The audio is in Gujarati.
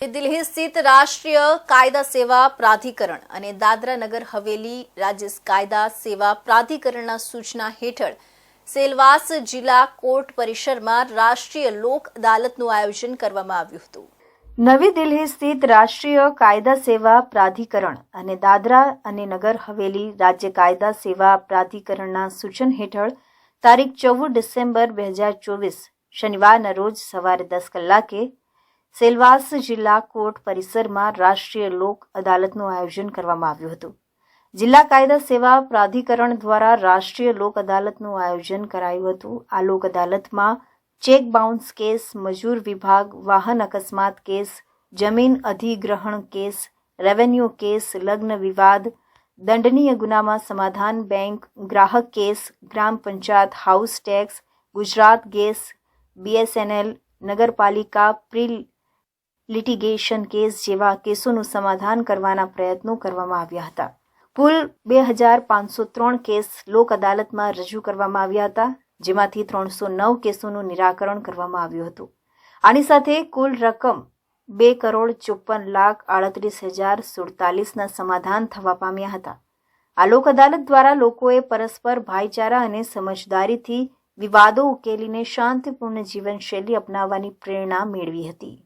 દિલ્હી સ્થિત રાષ્ટ્રીય કાયદા સેવા પ્રાધિકરણ અને દાદરા નગર હવેલી રાજ્ય કાયદા સેવા પ્રાધિકરણના સૂચના હેઠળ સેલવાસ જિલ્લા કોર્ટ પરિસરમાં રાષ્ટ્રીય લોક અદાલતનું આયોજન કરવામાં આવ્યું હતું. નવી દિલ્હી સ્થિત રાષ્ટ્રીય કાયદા સેવા પ્રાધિકરણ અને દાદરા અને નગર હવેલી રાજ્ય કાયદા સેવા પ્રાધિકરણના સૂચન હેઠળ તારીખ ચૌદ ડિસેમ્બર બે હજાર ચોવીસ શનિવારના રોજ સવારે દસ કલાકે સેલવાસ જિલ્લા કોર્ટ પરિસરમાં રાષ્ટ્રીય લોક અદાલતનું આયોજન કરવામાં આવ્યું હતું. જિલ્લા કાયદા સેવા પ્રાધિકરણ દ્વારા રાષ્ટ્રીય લોક અદાલતનું આયોજન કરાયું હતું. આ લોક અદાલતમાં ચેક બાઉન્સ કેસ, મજૂર વિભાગ, વાહન અકસ્માત કેસ, જમીન અધિગ્રહણ કેસ, રેવન્યુ કેસ, લગ્ન વિવાદ, દંડનીય ગુનામાં સમાધાન બેંક, ગ્રાહક case, gram panchayat, house tax, Gujarat gas, BSNL, નગરપાલિકા પ્રી લિટિગેશન કેસ જેવા કેસોનું સમાધાન કરવાના પ્રયત્નો કરવામાં આવ્યા હતા. કુલ બે હજાર પાંચસો ત્રણ કેસ લોક અદાલતમાં રજૂ કરવામાં આવ્યા હતા, જેમાંથી ત્રણસો નવ કેસોનું નિરાકરણ કરવામાં આવ્યું હતું. આની સાથે કુલ રકમ બે કરોડ ચોપન લાખ આડત્રીસ હજાર સુડતાલીસના સમાધાન થવા પામ્યા હતા. આ લોક અદાલત દ્વારા લોકોએ પરસ્પર ભાઈચારા અને સમજદારીથી વિવાદો ઉકેલીને શાંતિપૂર્ણ જીવનશૈલી અપનાવવાની પ્રેરણા મેળવી હતી.